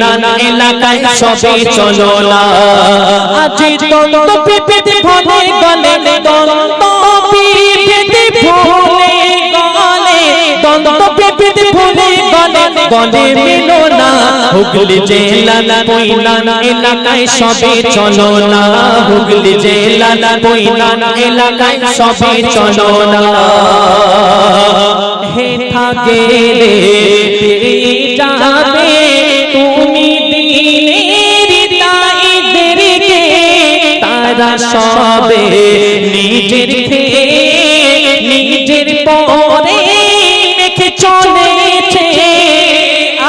নানা এলাকায় সবে চলো না। আজ তন্ত পিপিতে ভরে গলে তন্ত পিপিতে ভরে গলে তন্ত পিপিতে ভরে গলে গলে মিলো না। হুগলি জেলা পইলান এলাকায় সবে চলো না। হুগলি জেলা পইলান এলাকায় সবে চলো না। হে থাকে রে। তারা সবে নিজের নিজের পরে মেখে চলেছে।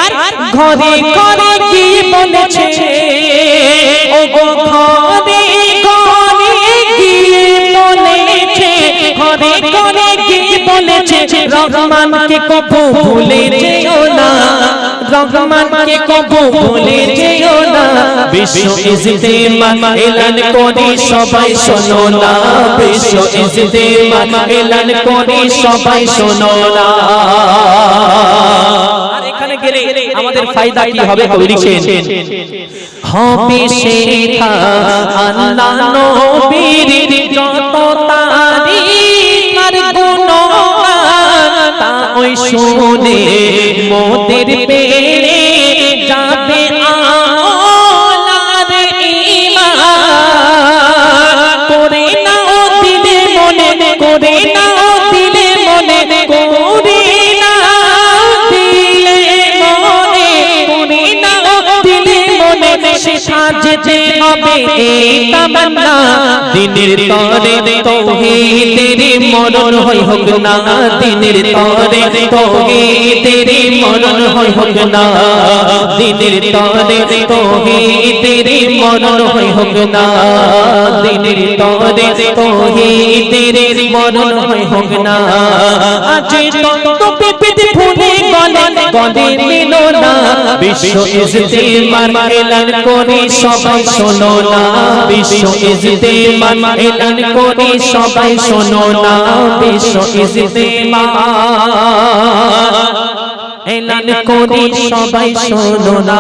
আর ঘরে ঘরে কি বলেছে গো ঘরে ঘরে গিয়ে বলেছে, ঘরে ঘরে গিয়ে বলেছে রহমানকে কবু ভুলে যেও না। রহমানকে কবু ভুলে যেও না। বিশ্ব ইজতেমা এলান করে, সবাই শোনো না। বিশ্ব ইজতেমা এলান করে, সবাই শোনো না। আর এখানে গেলে আমাদের ফায়দা কি হবে কবি লিখছেন হবে শেখা আল্লাহ নবীর যত তারিখ আর গুণগান তা ওই শুনে মোদের করে নাও দিলে মনে করে নাও দিলে মনে করে নাও দিলে মনে সে সাজতে হবে তামান্না। দিনের তরে মরণ হয় হোক না, দিনের তরে মরণ হয় হোক না, দিনের তরে মরণ হোক না। দিনের তৌহিদের হোক না। তন্ত পেপেতে ভুলে গলে না। বিশ্ব ইজতেমার এলান করে সবাই শোনো না। বিশ্ব ইজতেমার এলান করে সবাই শোনো না। বিশ্ব ইজতেমার এলান করে সবাই শোনো না।